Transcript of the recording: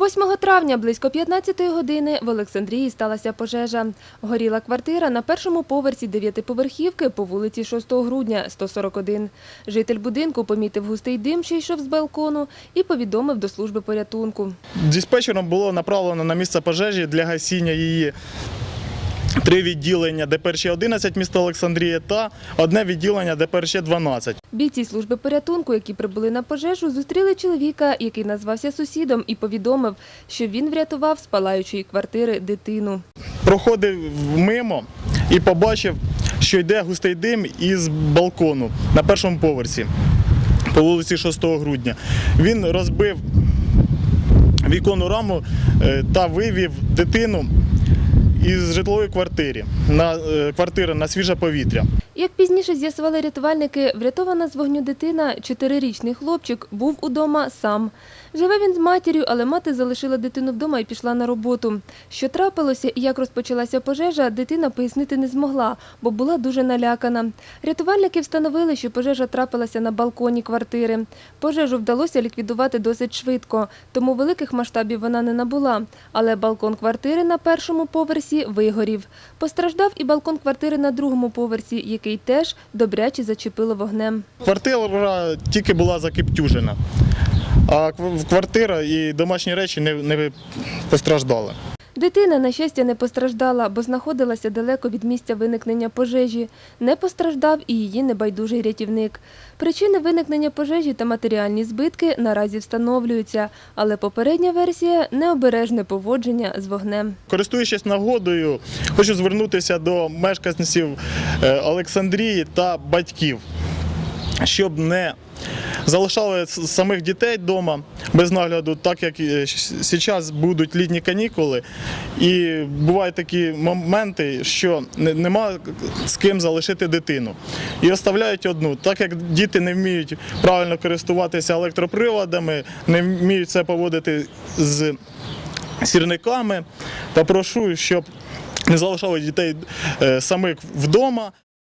8 травня близько 15 години в Олександрії сталася пожежа. Горіла квартира на першому поверсі дев'ятиповерхівки по вулиці 6 грудня, 141. Житель будинку помітив густий дим, що йшов з балкону, і повідомив до служби порятунку. Диспетчером було направлено на місце пожежі для гасіння її три відділення ДПРЧ 11 міста Олександрія та одне відділення ДПРЧ 12. Бійці служби порятунку, які прибули на пожежу, зустріли чоловіка, який назвався сусідом, і повідомив, що він врятував з палаючої квартири дитину. Проходив мимо і побачив, що йде густий дим із балкону на першому поверсі по вулиці 6 грудня. Він розбив віконну раму е, та вивів дитину із житлової квартири на е, квартири на свіже повітря. Як пізніше з'ясували рятувальники, врятована з вогню дитина, чотирирічний хлопчик, був удома сам. Живе він з матір'ю, але мати залишила дитину вдома і пішла на роботу. Що трапилося і як розпочалася пожежа, дитина пояснити не змогла, бо була дуже налякана. Рятувальники встановили, що пожежа трапилася на балконі квартири. Пожежу вдалося ліквідувати досить швидко, тому великих масштабів вона не набула. Але балкон квартири на першому поверсі вигорів. Постраждав і балкон квартири на другому поверсі, який теж добряче зачепило вогнем. Квартира тільки була закиптюжена, а квартира і домашні речі не постраждали. Дитина, на щастя, не постраждала, бо знаходилася далеко від місця виникнення пожежі. Не постраждав і її небайдужий рятівник. Причини виникнення пожежі та матеріальні збитки наразі встановлюються, але попередня версія – необережне поводження з вогнем. Користуючись нагодою, хочу звернутися до мешканців е, Олександрії та батьків, щоб не залишали самих дітей вдома без нагляду, так як зараз будуть літні канікули. І бувають такі моменти, що нема з ким залишити дитину. І оставляють одну, так як діти не вміють правильно користуватися електроприладами, не вміють це поводити з сірниками. Попрошу, щоб не залишали дітей е, самих вдома.